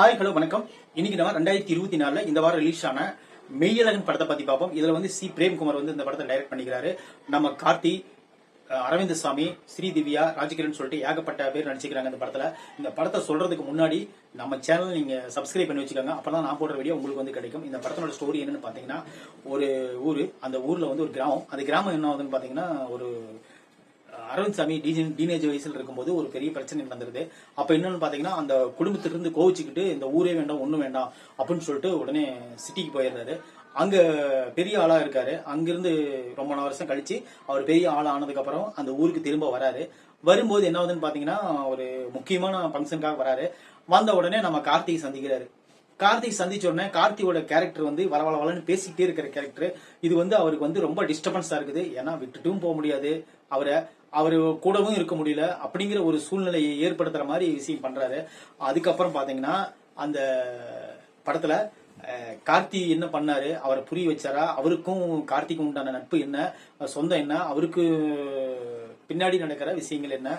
Hi hello வணக்கம். இன்னைக்கு நம்ம ரெண்டாயிரத்தி இருபத்தி நாலுல இந்த வாரம் ரிலீஸ் ஆன மெய்யழகன் படத்தை பத்தி பார்ப்போம். இதுல வந்து சி பிரேம்குமார் வந்து இந்த படத்தை டைரக்ட் பண்ணிக்கிறாரு. நம்ம கார்த்தி அஹ், அரவிந்த் சாமி ஸ்ரீ திவ்யா ராஜகிரண் சொல்லிட்டு ஏகப்பட்ட பேர் நடிச்சுக்கிறாங்க இந்த படத்துல. இந்த படத்தை சொல்றதுக்கு முன்னாடி நம்ம சேனல் நீங்க சப்ஸ்கிரைப் பண்ணி வச்சுக்கோங்க. அப்பதான் நான் போடுற வீடியோ உங்களுக்கு வந்து கிடைக்கும். இந்த படத்தோட ஸ்டோரி என்னன்னு பாத்தீங்கன்னா ஒரு ஊர் அந்த ஊர்ல வந்து ஒரு கிராமம். அந்த கிராமம் என்ன ஆகுதுன்னு பாத்தீங்கன்னா ஒரு அரவிந்த் சாமி டீஜன் டீனேஜ் வயசுல இருக்கும்போது ஒரு பெரிய பிரச்சனை நடந்திருது அப்ப என்னன்னு பாத்தீங்கன்னா அந்த குடும்பத்திலிருந்து இருந்து கோவிச்சுக்கிட்டு இந்த ஊரே வேண்டாம் ஒண்ணும் வேண்டாம் அப்படின்னு சொல்லிட்டு உடனே சிட்டிக்கு போயிடுறாரு. அங்க பெரிய ஆளா இருக்காரு. அங்கிருந்து ரொம்ப நாள் வருஷம் கழிச்சு அவர் பெரிய ஆள் ஆனதுக்கு அப்புறம் அந்த ஊருக்கு திரும்ப வராரு. வரும்போது என்ன ஆகுதுன்னு பாத்தீங்கன்னா ஒரு முக்கியமான ஃபங்க்ஷனுக்காக வராரு. வந்த உடனே நம்ம கார்த்திகை சந்திக்கிறாரு. கார்த்திக் சந்திச்ச உடனே கார்த்தியோட கேரக்டர் வந்து வரவளவலன்னு பேசிக்கிட்டே இருக்கிற கேரக்டர் இது வந்து அவருக்கு வந்து ரொம்ப டிஸ்டர்பன்ஸா இருக்குது. ஏன்னா விட்டுட்டும் போக முடியாது. அவரை அவர் கூடவும் இருக்க முடியல அப்படிங்கிற ஒரு சூழ்நிலையை ஏற்படுத்துற மாதிரி விஷயம் பண்றாரு. அதுக்கப்புறம் பாத்தீங்கன்னா அந்த படத்துல கார்த்தி என்ன பண்ணாரு? அவரை புரிய வச்சாரா? அவருக்கும் கார்த்திக்கும் உண்டான நட்பு என்ன? சொந்தம் என்ன? அவருக்கு பின்னாடி நடக்கிற விஷயங்கள் என்ன?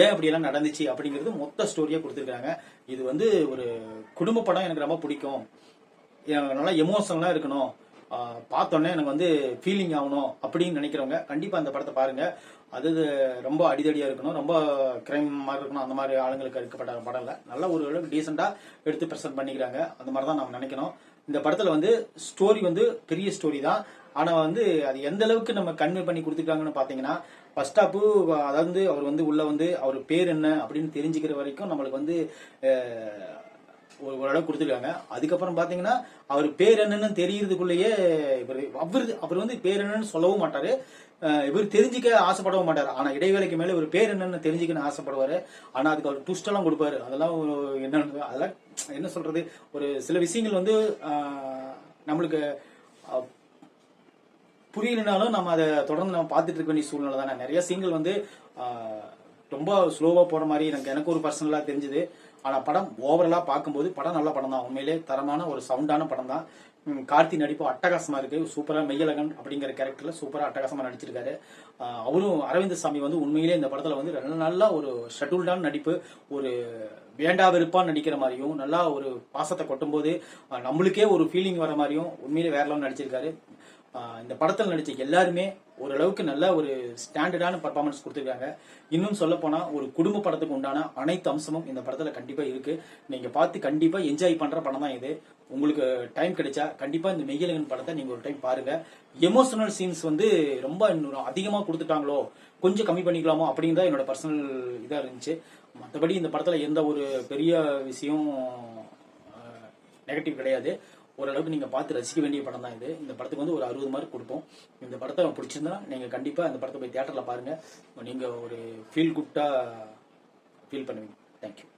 ஏன் அப்படியெல்லாம் நடந்துச்சு அப்படிங்கிறது மொத்த ஸ்டோரியா கொடுத்துருக்காங்க இது வந்து ஒரு குடும்ப படம் எனக்கு ரொம்ப பிடிக்கும். நல்லா எமோஷனலா இருக்கணும். பார்த்தோன்னே எனக்கு வந்து ஃபீலிங் ஆகணும் அப்படின்னு நினைக்கிறவங்க கண்டிப்பா அந்த படத்தை பாருங்க. அது ரொம்ப அடிதடியா இருக்கணும். ரொம்ப கிரைம் மாதிரி இருக்கணும். அந்த மாதிரி ஆளுங்களுக்கு எடுக்கப்பட்ட படம் இல்ல நல்ல ஒரு அளவுக்கு டீசெண்டா எடுத்து பிரசன்ட் பண்ணிக்கிறாங்க. அந்த மாதிரி தான் நம்ம நினைக்கணும். இந்த படத்துல வந்து ஸ்டோரி வந்து பெரிய ஸ்டோரி தான். ஆனா வந்து அது எந்த அளவுக்கு நம்ம கன்வே பண்ணி கொடுத்துருக்காங்கன்னு பாத்தீங்கன்னா ஃபர்ஸ்ட் ஸ்டாப்பு அதாவது அவர் வந்து உள்ள வந்து அவர் பேர் என்ன அப்படின்னு தெரிஞ்சுக்கிற வரைக்கும் நம்மளுக்கு வந்து ஓரளவு கொடுத்துருக்காங்க. அதுக்கப்புறம் பாத்தீங்கன்னா அவர் பேர் என்னன்னு தெரியறதுக்குள்ளேயே இவர் அவர் அவர் வந்து பேர் என்னன்னு சொல்லவும் மாட்டாரு. இவர் தெரிஞ்சுக்க ஆசைப்படவும் மாட்டார். ஆனா இடைவேளைக்கு மேல இவர் பேர் என்னன்னு தெரிஞ்சுக்கன்னு ஆசைப்படுவாரு. ஆனா அதுக்கு அவர் ட்விஸ்ட் எல்லாம் கொடுப்பாரு. அதெல்லாம் என்ன அதெல்லாம் என்ன சொல்றது? ஒரு சில விஷயங்கள் வந்து நம்மளுக்கு புரியலனாலும் நம்ம அதை தொடர்ந்து நம்ம பார்த்துட்டு இருக்க வேண்டிய சூழ்நிலை தானே நிறைய சீன்கள் வந்து ரொம்ப ஸ்லோவா போற மாதிரி எனக்கு எனக்கு ஒரு பர்சனலா தெரிஞ்சது. ஆனா படம் ஓவரலா பார்க்கும்போது படம் நல்ல படம் தான். உண்மையிலே தரமான ஒரு சவுண்டான படம் தான். கார்த்தி நடிப்பு அட்டகாசமா இருக்கு. சூப்பரா மெய்யழகன் அப்படிங்கிற கேரக்டர்ல சூப்பரா அட்டகாசமா நடிச்சிருக்காரு. அவரும் அரவிந்த் சாமி வந்து உண்மையிலே இந்த படத்துல வந்து நல்ல நல்ல ஒரு ஷெட்யூல்டான நடிப்பு. ஒரு வேண்டா வெறுப்பா நடிக்கிற மாதிரியும் நல்லா ஒரு பாசத்தை கொட்டும்போது நம்மளுக்கே ஒரு ஃபீலிங் வர மாதிரியும் உண்மையிலே வேற லெவல் நடிச்சிருக்காரு. இந்த படத்தில் நடிச்ச எல்லாருமே ஓரளவுக்கு நல்ல ஒரு ஸ்டாண்டர்டான பர்ஃபார்மன்ஸ் கொடுத்துருக்காங்க. இன்னும் சொல்ல போனால் ஒரு குடும்ப படத்துக்கு உண்டான அனைத்து அம்சமும் இந்த படத்தில் கண்டிப்பாக இருக்கு. நீங்கள் பார்த்து கண்டிப்பாக என்ஜாய் பண்ணுற படம் தான் இது. உங்களுக்கு டைம் கிடைச்சா கண்டிப்பாக இந்த மெய்யலகன் படத்தை நீங்கள் ஒரு டைம் பாருங்க. எமோஷனல் சீன்ஸ் வந்து ரொம்ப இன்னும் அதிகமாக கொடுத்துட்டாங்களோ கொஞ்சம் கம்மி பண்ணிக்கலாமோ அப்படின்னு தான் என்னோட பர்சனல் இதாக இருந்துச்சு. மற்றபடி இந்த படத்தில் எந்த ஒரு பெரிய விஷயம் நெகட்டிவ் கிடையாது. ஓரளவுக்கு நீங்க பார்த்து ரசிக்க வேண்டிய படம் தான் இது. இந்த படத்துக்கு வந்து ஒரு அறுபது மார்க் கொடுப்போம். இந்த படத்தை பிடிச்சிருந்தா நீங்க கண்டிப்பா இந்த படத்தை போய் தியேட்டர்ல பாருங்க. நீங்க ஒரு ஃபீல் குட்டா ஃபீல் பண்ணுவீங்க. Thank you